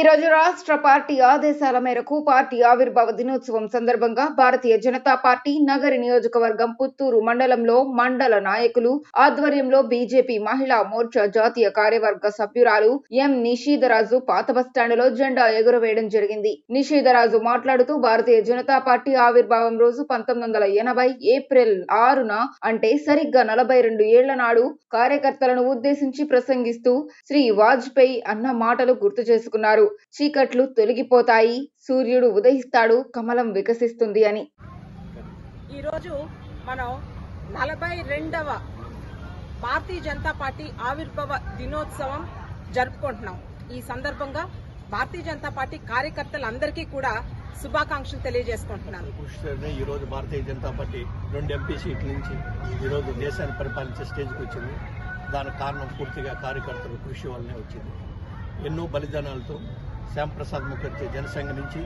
ఈ రోజు రాష్ట్ర పార్టీ ఆదేశాల మేరకు పార్టీ ఆవిర్భావ దినోత్సవం సందర్భంగా భారతీయ జనతా పార్టీ నగరి నియోజకవర్గం పుత్తూరు మండలంలో మండల నాయకులు ఆధ్వర్యంలో బీజేపీ మహిళా మోర్చా జాతీయ కార్యవర్గ సభ్యురాలు ఎం నిషీధరాజు పాత బస్టాండ్లో జెండా ఎగురవేయడం జరిగింది. నిషీధరాజు మాట్లాడుతూ భారతీయ జనతా పార్టీ ఆవిర్భావం రోజు పంతొమ్మిది వందల ఎనభై ఏప్రిల్ ఆరున అంటే సరిగ్గా నలభై రెండు ఏళ్ళ నాడు కార్యకర్తలను ఉద్దేశించి ప్రసంగిస్తూ శ్రీ వాజ్పేయి అన్న మాటలు గుర్తు చేసుకున్నారు. చీకట్లు తొలగిపోతాయి. సూర్యుడు ఉదయిస్తాడు కమలం వికసిస్తుంది అని. ఈరోజు మనం నలభై రెండవ భారతీయ జనతా పార్టీ ఆవిర్భావ దినోత్సవం జరుపుకుంటున్నాం. ఈ సందర్భంగా భారతీయ జనతా పార్టీ కార్యకర్తలందరికీ కూడా శుభాకాంక్షలు తెలియజేసుకుంటున్నాను. ఈ రోజు భారతీయ జనతా పార్టీ రెండు ఎంపీ సీట్ల నుంచి ఈరోజు దేశాన్ని పరిపాలించే స్టేజ్కి వచ్చింది. దానికి కారణం పూర్తిగా కార్యకర్తల కృషి వల్లనే వచ్చింది. ఎన్నో బలిదానాలతో శ్యాంప్రసాద్ ముఖర్జీ జనసంఘ నుంచి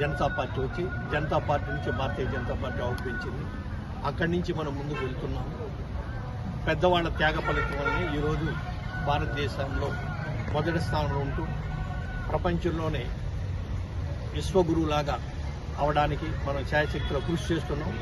జనతా పార్టీ వచ్చి జనతా పార్టీ నుంచి భారతీయ జనతా పార్టీ ఆవిర్భించింది అక్కడి నుంచి మనం ముందుకు వెళ్తున్నాము పెద్దవాళ్ళ త్యాగ ఫలితం వల్లనే ఈరోజు భారతదేశంలో మొదటి స్థానంలో ఉంటూ ప్రపంచంలోనే విశ్వగురువులాగా అవడానికి మనం ఛాయశక్తిలో కృషి చేస్తున్నాం.